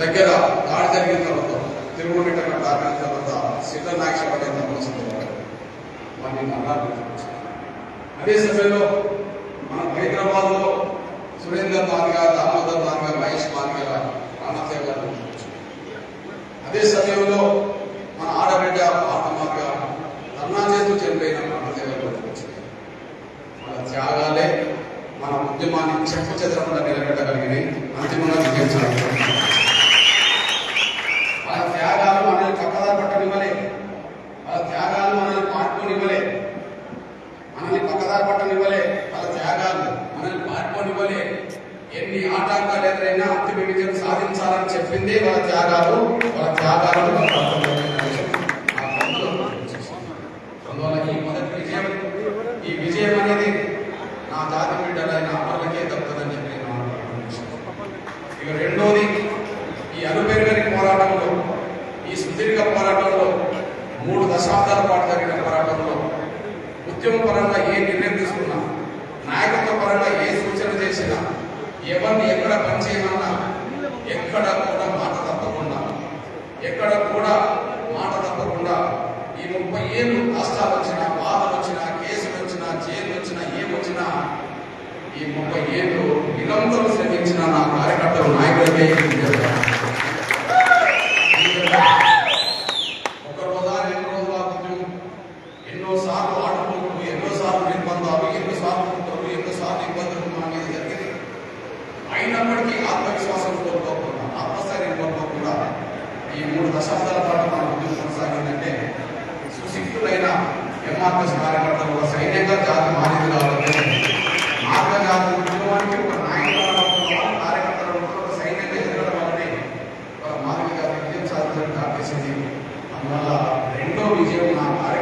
దగ్గర దాడి జరిగిన తర్వాత తిరుగుమిట్ట దాడిన తర్వాత సిద్ధ నాయక్ష పడిన తర్వాత మళ్ళీ అదే సమయంలో మన హైదరాబాద్లో సురేందర్ నాథ్ గారు దామోదర్ నాథ్ గారు మహేష్ నాథ్ గారు రామదేవ్ గారు అదే సమయంలో మన ఆడబిడ్డ పాతమ్మ గారు ధర్నా చేస్తూ చనిపోయిన రామదేవ్ గారు వాళ్ళ త్యాగాలే మన ఉద్యమాన్ని చెప్పు చెదరకుండా నిలబెట్టగలిగినాయి అంతిమంగా విజయించాలి. వాళ్ళ త్యాగాలు మనల్ని పక్కదారి పట్టనివ్వలే. వాళ్ళ త్యాగాలు మనల్ని పాడుకోనివ్వలే మనల్ని పక్కదారి పట్టనివ్వలే. వాళ్ళ త్యాగాలు మనల్ని పాడుకోనివ్వలే ఎన్ని ఆటంకాలు ఎదురైనా అంతిమ విజయం సాధించాలని చెప్పింది వాళ్ళ త్యాగాలు. వాళ్ళ త్యాగాలను అందువల్ల ఈ మొదటి విజయం. ఈ విజయం అనేది నా జాతి ఆయన అమరులకే దక్కుతుందని చెప్పి నేను ఇక రెండోది ఈ అనుపేరుగని పోరాటంలో ఈ సుదీర్ఘ పోరాటంలో మూడు దశాబ్దాల పాటు జరిగిన పోరాటంలో ఉద్యమ పరంగా ఏ నిర్ణయం తీసుకున్నా నాయకత్వ పరంగా ఏ సూచన చేసినా ఎవరిని ఎక్కడ పనిచేయమన్నా ఎక్కడ కూడా మాట తప్పకుండా ఎక్కడ కూడా మాట తప్పకుండా ఈ ముప్పై ఏళ్ళు ఈ ముప్పై ఏళ్ళు నిరంతరం శ్రమించిన నా కార్యకర్తలు నాయకులకే ఒక రోజా ఎన్నో సార్లు ఎన్నో సార్లు నిర్బంధాలు ఎన్నో కుట్రలు ఎన్నో ఇబ్బందులు మన మీద జరిగింది అయినప్పటికీ ఆత్మవిశ్వాసం కోల్పోకుండా ఆత్మస్థైర్యం కోల్పోకుండా ఈ మూడు దశాబ్దాల పాటు మన ఉద్యమం కొనసాగిందంటే సుశిక్తులైన ఎంఆర్ఎస్ కార్యకర్తలు సైన్యంగా జాతి మారింది కాబట్టి విజయం